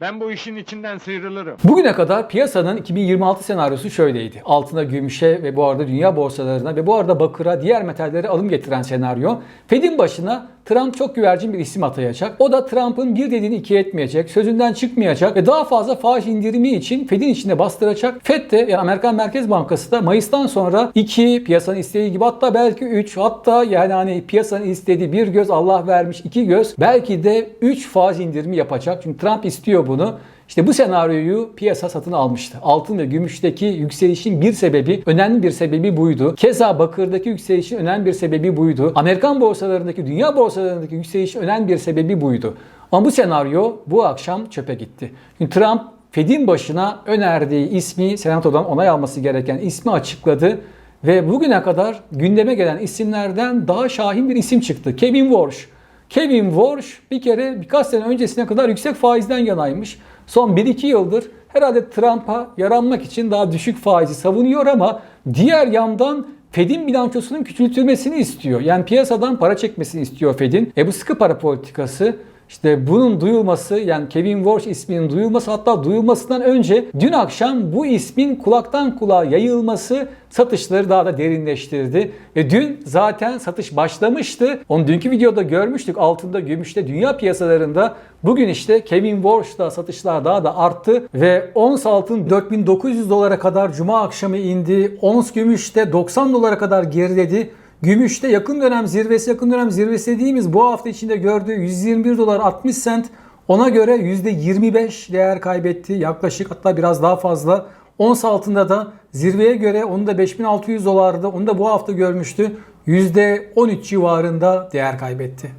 Ben bu işin içinden sıyrılırım. Bugüne kadar piyasanın 2026 senaryosu şöyleydi. Altına gümüşe ve bu arada dünya borsalarına ve bu arada bakıra diğer metallere alım getiren senaryo. Fed'in başına Trump çok güvercin bir isim atayacak. O da Trump'ın bir dediğini iki etmeyecek, sözünden çıkmayacak ve daha fazla faiz indirimi için Fed'in içinde bastıracak. Fed de yani Amerikan Merkez Bankası da Mayıs'tan sonra 2 piyasanın istediği gibi hatta belki 3 hatta yani hani piyasanın istediği bir göz Allah vermiş iki göz belki de 3 faiz indirimi yapacak. Çünkü Trump istiyor bunu. İşte bu senaryoyu piyasa satın almıştı. Altın ve gümüşteki yükselişin bir sebebi, önemli bir sebebi buydu. Keza bakırdaki yükselişin önemli bir sebebi buydu. Amerikan borsalarındaki, dünya borsalarındaki yükselişin önemli bir sebebi buydu. Ama bu senaryo bu akşam çöpe gitti. Çünkü Trump Fed'in başına önerdiği ismi, senatodan onay alması gereken ismi açıkladı. Ve bugüne kadar gündeme gelen isimlerden daha şahin bir isim çıktı. Kevin Walsh. Kevin Walsh bir kere birkaç sene öncesine kadar yüksek faizden yanaymış. Son 1-2 yıldır herhalde Trump'a yaranmak için daha düşük faizi savunuyor ama diğer yandan Fed'in bilançosunun küçültülmesini istiyor. Yani piyasadan para çekmesini istiyor Fed'in. E bu sıkı para politikası işte bunun duyulması yani Kevin Walsh isminin duyulması hatta duyulmasından önce dün akşam bu ismin kulaktan kulağa yayılması satışları daha da derinleştirdi. Ve dün zaten satış başlamıştı. Onu dünkü videoda görmüştük. Altında, gümüşte, dünya piyasalarında bugün işte Kevin Walsh'ta satışlar daha da arttı ve ons altın 4900 dolara kadar cuma akşamı indi. Ons gümüşte 90 dolara kadar geriledi. Gümüşte yakın dönem zirvesi, yakın dönem zirvesi dediğimiz bu hafta içinde gördüğü 121 dolar 60 sent ona göre %25 değer kaybetti. Yaklaşık hatta biraz daha fazla. Ons altında da zirveye göre onu da 5600 dolardı. Onu da bu hafta görmüştü. %13 civarında değer kaybetti.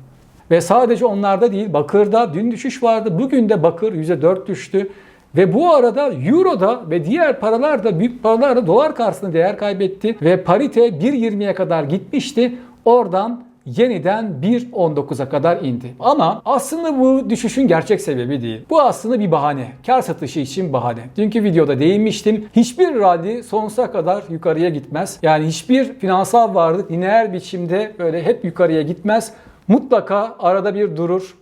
Ve sadece onlarda değil Bakır'da dün düşüş vardı. Bugün de Bakır %4 düştü. Ve bu arada Euro'da ve diğer paralar da büyük paralar da dolar karşısında değer kaybetti. Ve parite 1.20'ye kadar gitmişti. Oradan yeniden 1.19'a kadar indi. Ama aslında bu düşüşün gerçek sebebi değil. Bu aslında bir bahane. Kar satışı için bahane. Dünkü videoda değinmiştim. Hiçbir rally sonsuza kadar yukarıya gitmez. Yani hiçbir finansal varlık lineer biçimde böyle hep yukarıya gitmez. Mutlaka arada bir durur,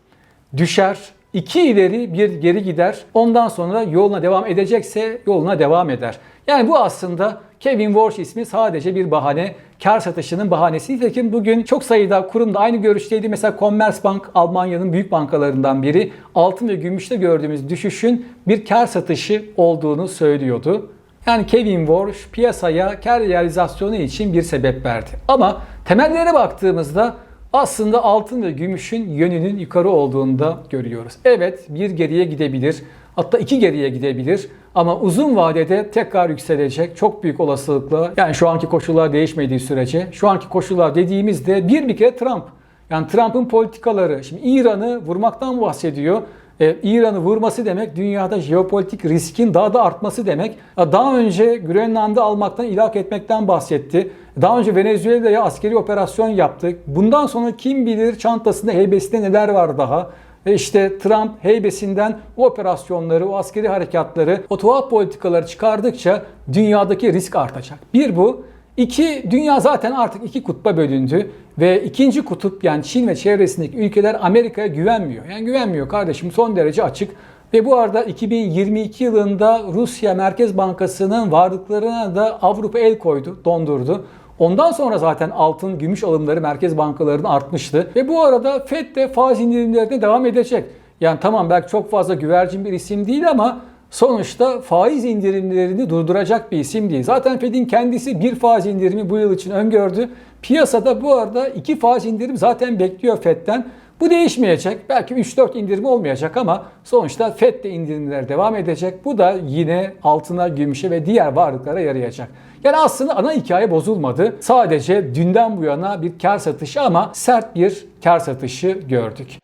düşer, iki ileri bir geri gider. Ondan sonra yoluna devam edecekse yoluna devam eder. Yani bu aslında Kevin Walsh ismi sadece bir bahane. Kar satışının bahanesi. Nitekim bugün çok sayıda kurumda aynı görüşteydi. Mesela Commerzbank Almanya'nın büyük bankalarından biri altın ve gümüşte gördüğümüz düşüşün bir kar satışı olduğunu söylüyordu. Yani Kevin Walsh piyasaya kar realizasyonu için bir sebep verdi. Ama temellere baktığımızda aslında altın ve gümüşün yönünün yukarı olduğunu da görüyoruz. Evet bir geriye gidebilir. Hatta iki geriye gidebilir. Ama uzun vadede tekrar yükselecek çok büyük olasılıkla. Yani şu anki koşullar değişmediği sürece. Şu anki koşullar dediğimizde bir bir kere Trump. Yani Trump'ın politikaları. Şimdi İran'ı vurmaktan bahsediyor. Ee, İran'ı vurması demek dünyada jeopolitik riskin daha da artması demek. Daha önce Grönland'ı almaktan, ilhak etmekten bahsetti. Daha önce Venezuela'ya askeri operasyon yaptık. Bundan sonra kim bilir çantasında, heybesinde neler var daha. Ve işte Trump heybesinden o operasyonları, o askeri harekatları, o tuhaf politikaları çıkardıkça dünyadaki risk artacak. Bir bu. İki, dünya zaten artık iki kutba bölündü ve ikinci kutup yani Çin ve çevresindeki ülkeler Amerika'ya güvenmiyor. Yani güvenmiyor kardeşim son derece açık. Ve bu arada 2022 yılında Rusya Merkez Bankası'nın varlıklarına da Avrupa el koydu, dondurdu. Ondan sonra zaten altın, gümüş alımları merkez bankalarının artmıştı. Ve bu arada FED de faiz indirimlerine devam edecek. Yani tamam belki çok fazla güvercin bir isim değil ama sonuçta faiz indirimlerini durduracak bir isim değil. Zaten Fed'in kendisi bir faiz indirimi bu yıl için öngördü. Piyasada bu arada iki faiz indirim zaten bekliyor Fed'den. Bu değişmeyecek. Belki 3-4 indirim olmayacak ama sonuçta FED de indirimler devam edecek. Bu da yine altına, gümüşe ve diğer varlıklara yarayacak. Yani aslında ana hikaye bozulmadı. Sadece dünden bu yana bir kar satışı ama sert bir kar satışı gördük.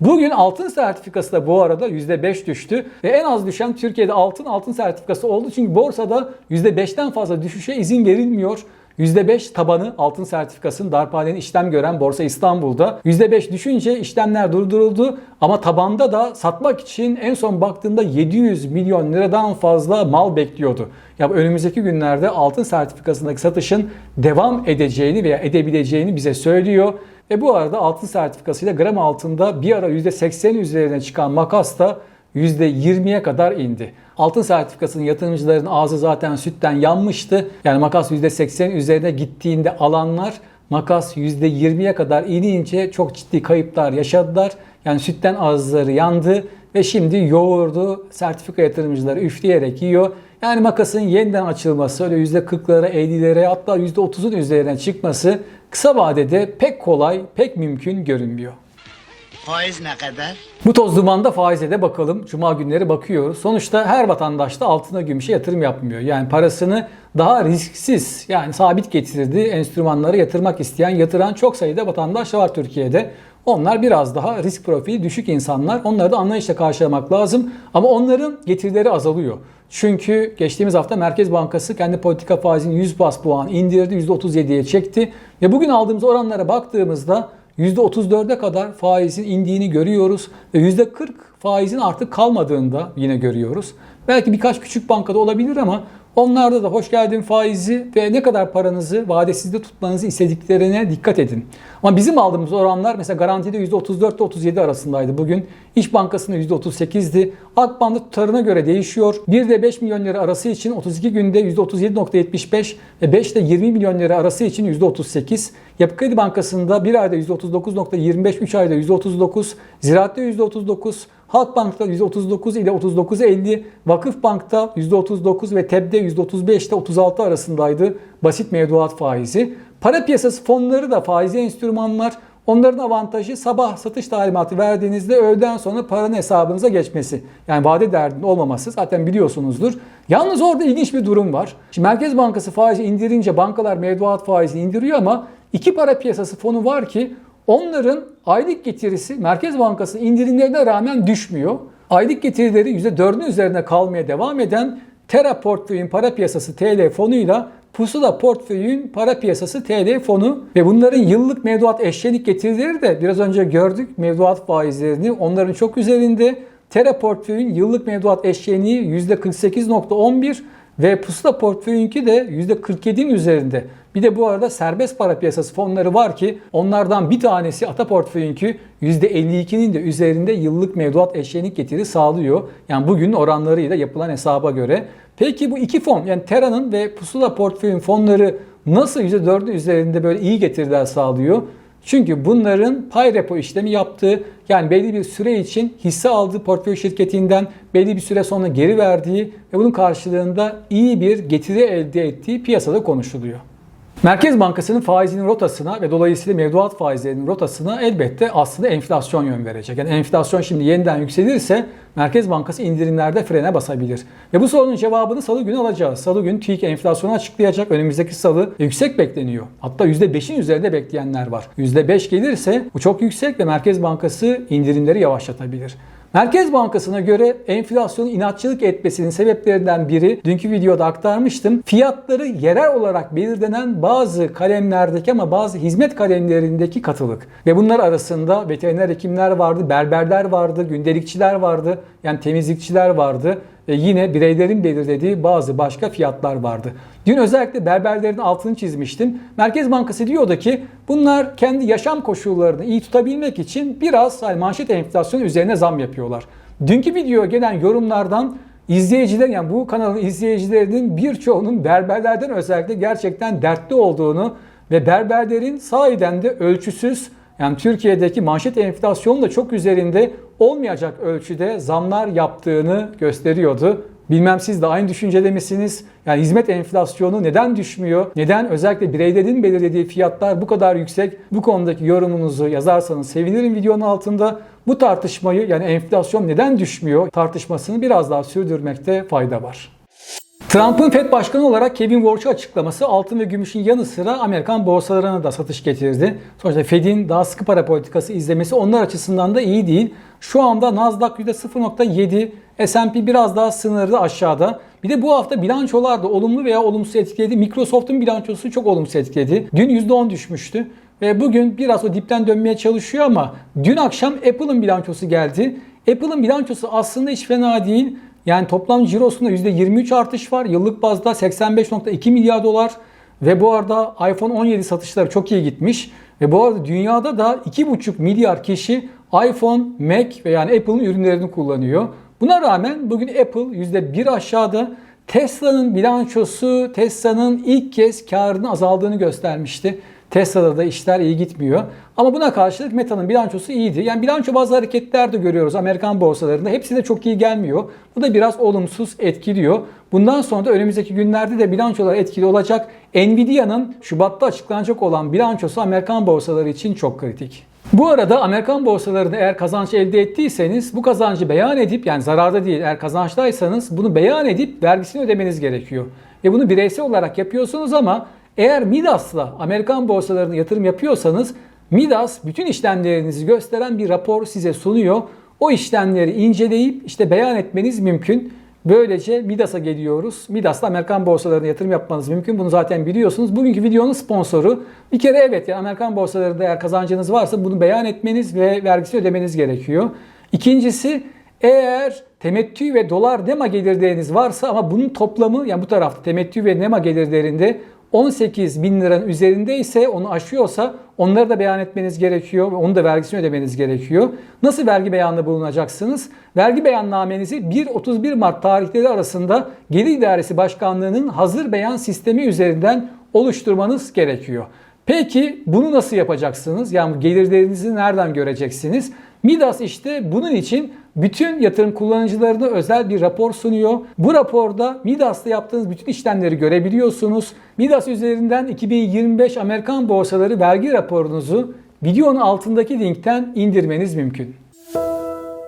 Bugün altın sertifikası da bu arada %5 düştü ve en az düşen Türkiye'de altın altın sertifikası oldu. Çünkü borsada %5'ten fazla düşüşe izin verilmiyor. %5 tabanı altın sertifikasının darphanenin işlem gören Borsa İstanbul'da. %5 düşünce işlemler durduruldu ama tabanda da satmak için en son baktığımda 700 milyon liradan fazla mal bekliyordu. Ya önümüzdeki günlerde altın sertifikasındaki satışın devam edeceğini veya edebileceğini bize söylüyor. Ve bu arada altın sertifikasıyla gram altında bir ara %80 üzerine çıkan makas da %20'ye kadar indi. Altın sertifikasının yatırımcıların ağzı zaten sütten yanmıştı. Yani makas %80 üzerine gittiğinde alanlar makas %20'ye kadar inince çok ciddi kayıplar yaşadılar. Yani sütten ağızları yandı ve şimdi yoğurdu sertifika yatırımcıları üfleyerek yiyor. Yani makasın yeniden açılması öyle %40'lara 50'lere hatta %30'un üzerine çıkması kısa vadede pek kolay pek mümkün görünmüyor. Faiz ne kadar? Bu toz dumanda faize de bakalım. Cuma günleri bakıyoruz. Sonuçta her vatandaş da altına gümüşe yatırım yapmıyor. Yani parasını daha risksiz yani sabit getirdiği enstrümanlara yatırmak isteyen, yatıran çok sayıda vatandaş var Türkiye'de. Onlar biraz daha risk profili düşük insanlar. Onları da anlayışla karşılamak lazım. Ama onların getirileri azalıyor. Çünkü geçtiğimiz hafta Merkez Bankası kendi politika faizini 100 bas puan indirdi, %37'ye çekti. Ve bugün aldığımız oranlara baktığımızda %34'e kadar faizin indiğini görüyoruz ve %40 faizin artık kalmadığını da yine görüyoruz. Belki birkaç küçük bankada olabilir ama onlarda da hoş geldin faizi ve ne kadar paranızı vadesizde tutmanızı istediklerine dikkat edin. Ama bizim aldığımız oranlar mesela garantide %34 ile 37 arasındaydı bugün. İş Bankası'nda %38'di. Akbank'ta tutarına göre değişiyor. 1 ile 5 milyon lira arası için 32 günde %37.75 ve 5 ile 20 milyon lira arası için %38. Yapı Kredi Bankası'nda 1 ayda %39.25, 3 ayda %39, Ziraat'ta %39, Halkbank'ta %39 ile 39.50, Vakıf Bank'ta %39 ve TEB'de %35 ile 36 arasındaydı basit mevduat faizi. Para piyasası fonları da faizi enstrümanlar. Onların avantajı sabah satış talimatı verdiğinizde öğleden sonra paranın hesabınıza geçmesi. Yani vade derdinin olmaması zaten biliyorsunuzdur. Yalnız orada ilginç bir durum var. Şimdi Merkez Bankası faizi indirince bankalar mevduat faizini indiriyor ama iki para piyasası fonu var ki onların aylık getirisi Merkez Bankası indirimlerine rağmen düşmüyor. Aylık getirileri %4'ün üzerine kalmaya devam eden Terra Portföy'ün para piyasası TL fonuyla Pusula Portföy'ün para piyasası TL fonu ve bunların yıllık mevduat eşlenik getirileri de biraz önce gördük mevduat faizlerini onların çok üzerinde. Terra Portföy'ün yıllık mevduat eşleniği %48.11 ve Pusula Portföy'ünki de %47'nin üzerinde. Bir de bu arada serbest para piyasası fonları var ki onlardan bir tanesi Ata Portföy'ünki %52'nin de üzerinde yıllık mevduat eşlenik getiri sağlıyor. Yani bugün oranlarıyla yapılan hesaba göre. Peki bu iki fon yani Terra'nın ve Pusula Portföy'ün fonları nasıl %4'ün üzerinde böyle iyi getiriler sağlıyor? Çünkü bunların pay repo işlemi yaptığı yani belli bir süre için hisse aldığı portföy şirketinden belli bir süre sonra geri verdiği ve bunun karşılığında iyi bir getiri elde ettiği piyasada konuşuluyor. Merkez Bankası'nın faizinin rotasına ve dolayısıyla mevduat faizlerinin rotasına elbette aslında enflasyon yön verecek. Yani enflasyon şimdi yeniden yükselirse Merkez Bankası indirimlerde frene basabilir. Ve bu sorunun cevabını salı günü alacağız. Salı günü TÜİK enflasyonu açıklayacak. Önümüzdeki salı yüksek bekleniyor. Hatta %5'in üzerinde bekleyenler var. %5 gelirse bu çok yüksek ve Merkez Bankası indirimleri yavaşlatabilir. Merkez Bankası'na göre enflasyonun inatçılık etmesinin sebeplerinden biri dünkü videoda aktarmıştım. Fiyatları yerel olarak belirlenen bazı kalemlerdeki ama bazı hizmet kalemlerindeki katılık. Ve bunlar arasında veteriner hekimler vardı, berberler vardı, gündelikçiler vardı, yani temizlikçiler vardı yine bireylerin belirlediği bazı başka fiyatlar vardı. Dün özellikle berberlerin altını çizmiştim. Merkez Bankası diyordu ki bunlar kendi yaşam koşullarını iyi tutabilmek için biraz manşet enflasyonu üzerine zam yapıyorlar. Dünkü videoya gelen yorumlardan izleyiciler yani bu kanalın izleyicilerinin birçoğunun berberlerden özellikle gerçekten dertli olduğunu ve berberlerin sahiden de ölçüsüz yani Türkiye'deki manşet enflasyonun da çok üzerinde olmayacak ölçüde zamlar yaptığını gösteriyordu. Bilmem siz de aynı düşüncede misiniz? Yani hizmet enflasyonu neden düşmüyor? Neden özellikle bireylerin belirlediği fiyatlar bu kadar yüksek? Bu konudaki yorumunuzu yazarsanız sevinirim videonun altında. Bu tartışmayı yani enflasyon neden düşmüyor tartışmasını biraz daha sürdürmekte fayda var. Trump'ın FED Başkanı olarak Kevin Warsh'u açıklaması altın ve gümüşün yanı sıra Amerikan borsalarına da satış getirdi. Sonuçta Fed'in daha sıkı para politikası izlemesi onlar açısından da iyi değil. Şu anda Nasdaq %0.7, S&P biraz daha sınırda aşağıda. Bir de bu hafta bilançolar da olumlu veya olumsuz etkiledi. Microsoft'un bilançosu çok olumsuz etkiledi. Dün %10 düşmüştü. Ve bugün biraz o dipten dönmeye çalışıyor ama dün akşam Apple'ın bilançosu geldi. Apple'ın bilançosu aslında hiç fena değil. Yani toplam cirosunda %23 artış var. Yıllık bazda 85.2 milyar dolar. Ve bu arada iPhone 17 satışları çok iyi gitmiş. Ve bu arada dünyada da 2,5 milyar kişi iPhone, Mac ve yani Apple'ın ürünlerini kullanıyor. Buna rağmen bugün Apple %1 aşağıda Tesla'nın bilançosu Tesla'nın ilk kez karının azaldığını göstermişti. Tesla'da da işler iyi gitmiyor. Ama buna karşılık Meta'nın bilançosu iyiydi. Yani bilanço bazı hareketler de görüyoruz Amerikan borsalarında. Hepsi de çok iyi gelmiyor. Bu da biraz olumsuz etkiliyor. Bundan sonra da önümüzdeki günlerde de bilançolar etkili olacak. Nvidia'nın Şubat'ta açıklanacak olan bilançosu Amerikan borsaları için çok kritik. Bu arada Amerikan borsalarında eğer kazanç elde ettiyseniz bu kazancı beyan edip yani zararda değil eğer kazançtaysanız bunu beyan edip vergisini ödemeniz gerekiyor. Ve bunu bireysel olarak yapıyorsunuz ama eğer Midas'la Amerikan borsalarına yatırım yapıyorsanız Midas bütün işlemlerinizi gösteren bir rapor size sunuyor. O işlemleri inceleyip işte beyan etmeniz mümkün. Böylece Midas'a geliyoruz. Midas'ta Amerikan borsalarına yatırım yapmanız mümkün. Bunu zaten biliyorsunuz. Bugünkü videonun sponsoru. Bir kere evet yani Amerikan borsalarında eğer kazancınız varsa bunu beyan etmeniz ve vergisi ödemeniz gerekiyor. İkincisi eğer temettü ve dolar nema gelirleriniz varsa ama bunun toplamı yani bu tarafta temettü ve nema gelirlerinde 18 bin liranın üzerinde ise onu aşıyorsa onları da beyan etmeniz gerekiyor ve onu da vergisini ödemeniz gerekiyor. Nasıl vergi beyanında bulunacaksınız? Vergi beyannamenizi 1-31 Mart tarihleri arasında Gelir İdaresi Başkanlığı'nın hazır beyan sistemi üzerinden oluşturmanız gerekiyor. Peki bunu nasıl yapacaksınız? Yani gelirlerinizi nereden göreceksiniz? Midas işte bunun için bütün yatırım kullanıcılarına özel bir rapor sunuyor. Bu raporda Midas'ta yaptığınız bütün işlemleri görebiliyorsunuz. Midas üzerinden 2025 Amerikan borsaları vergi raporunuzu videonun altındaki linkten indirmeniz mümkün.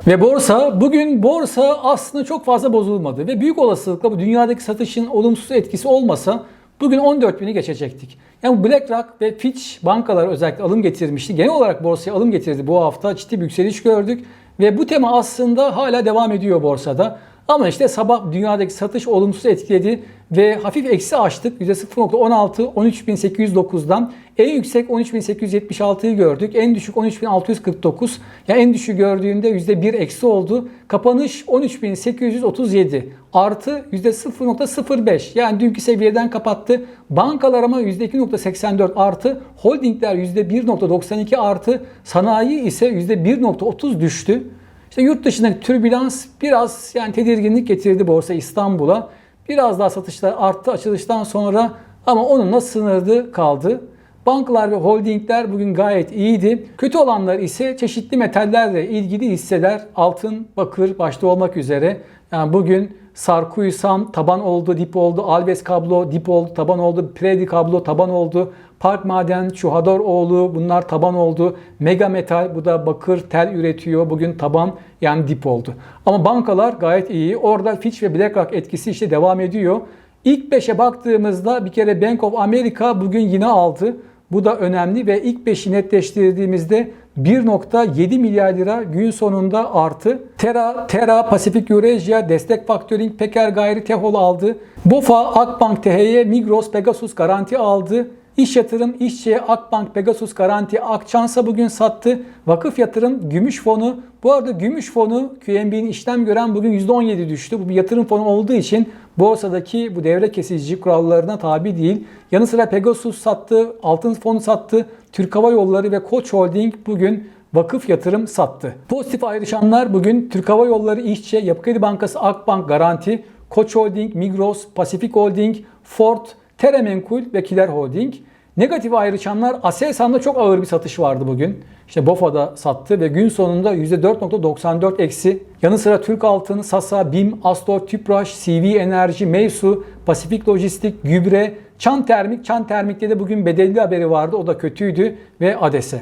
Ve borsa bugün borsa aslında çok fazla bozulmadı ve büyük olasılıkla bu dünyadaki satışın olumsuz etkisi olmasa bugün 14 bini geçecektik. Yani BlackRock ve Fitch bankalar özellikle alım getirmişti. Genel olarak borsaya alım getirdi bu hafta. Ciddi bir yükseliş gördük. Ve bu tema aslında hala devam ediyor borsada. Ama işte sabah dünyadaki satış olumsuz etkiledi ve hafif eksi açtık. %0.16 13.809'dan en yüksek 13.876'yı gördük. En düşük 13.649. Yani en düşük gördüğünde %1 eksi oldu. Kapanış 13.837 artı %0.05 yani dünkü seviyeden kapattı. Bankalar ama %2.84 artı. Holdingler %1.92 artı. Sanayi ise %1.30 düştü. İşte yurt dışındaki türbülans biraz yani tedirginlik getirdi Borsa İstanbul'a. Biraz daha satışlar arttı açılıştan sonra ama onunla sınırlı kaldı. Bankalar ve holdingler bugün gayet iyiydi. Kötü olanlar ise çeşitli metallerle ilgili hisseler altın, bakır başta olmak üzere. Yani bugün Sarkuysam taban oldu, dip oldu. Alves kablo dip oldu, taban oldu. Predi kablo taban oldu. Park Maden, Çuhadoroğlu bunlar taban oldu. Mega Metal bu da bakır tel üretiyor. Bugün taban yani dip oldu. Ama bankalar gayet iyi. Orada Fitch ve BlackRock etkisi işte devam ediyor. İlk 5'e baktığımızda bir kere Bank of America bugün yine aldı. Bu da önemli ve ilk 5'i netleştirdiğimizde 1.7 milyar lira gün sonunda artı. Terra, Terra, Pacific Eurasia, Destek Factoring, Peker Gayri, Tehol aldı. BOFA, Akbank, THY, Migros, Pegasus garanti aldı. İş yatırım, İşçi, Akbank, Pegasus Garanti, Akçansa bugün sattı. Vakıf yatırım, Gümüş fonu. Bu arada Gümüş fonu QNB'nin işlem gören bugün %17 düştü. Bu bir yatırım fonu olduğu için borsadaki bu devre kesici kurallarına tabi değil. Yanı sıra Pegasus sattı, Altın fonu sattı. Türk Hava Yolları ve Koç Holding bugün vakıf yatırım sattı. Pozitif ayrışanlar bugün Türk Hava Yolları, İşçi, Yapı Kredi Bankası, Akbank, Garanti, Koç Holding, Migros, Pasifik Holding, Ford, Teremenkul ve Kiler Holding. Negatif ayrışanlar Aselsan'da çok ağır bir satış vardı bugün. İşte BOFA'da sattı ve gün sonunda %4.94 eksi. Yanı sıra Türk Altın, Sasa, BİM, Astor, Tüpraş, CV Enerji, Meysu, Pasifik Lojistik, Gübre, Çan Termik. Çan Termik'te de bugün bedelli haberi vardı. O da kötüydü ve ADESE.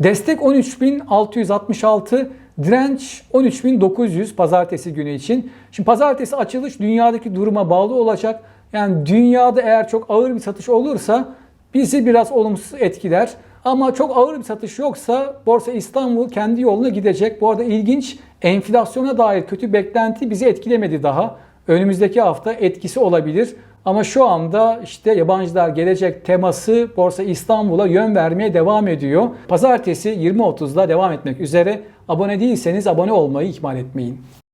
Destek 13.666, direnç 13.900 pazartesi günü için. Şimdi pazartesi açılış dünyadaki duruma bağlı olacak. Yani dünyada eğer çok ağır bir satış olursa bizi biraz olumsuz etkiler. Ama çok ağır bir satış yoksa Borsa İstanbul kendi yoluna gidecek. Bu arada ilginç enflasyona dair kötü beklenti bizi etkilemedi daha. Önümüzdeki hafta etkisi olabilir. Ama şu anda işte yabancılar gelecek teması Borsa İstanbul'a yön vermeye devam ediyor. Pazartesi 20.30'da devam etmek üzere. Abone değilseniz abone olmayı ihmal etmeyin.